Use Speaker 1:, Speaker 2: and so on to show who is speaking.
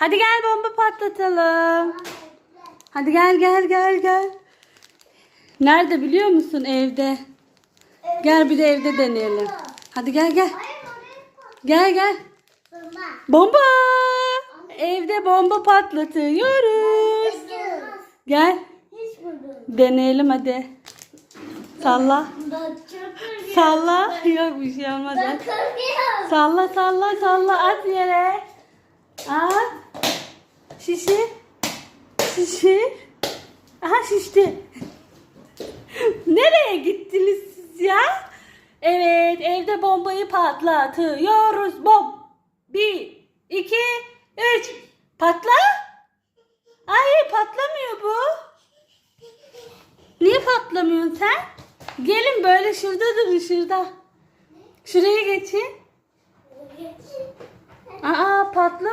Speaker 1: Hadi gel bomba patlatalım. Hadi gel gel gel gel. Nerede biliyor musun? Evde. Gel bir de evde deneyelim. Hadi gel gel. Gel gel. Bomba. Evde bomba patlatıyoruz. Gel. Deneyelim hadi. Salla. Salla. Yok bir şey olmaz. Salla salla salla at yere. Şişir. Şişir. Aha şişti. Nereye gittiniz siz ya? Evet evde bombayı patlatıyoruz. Bom. Bir, iki, üç. Patla. Ay patlamıyor bu. Niye patlamıyorsun sen? Gelin böyle şurada durun şurada. Şuraya geçin.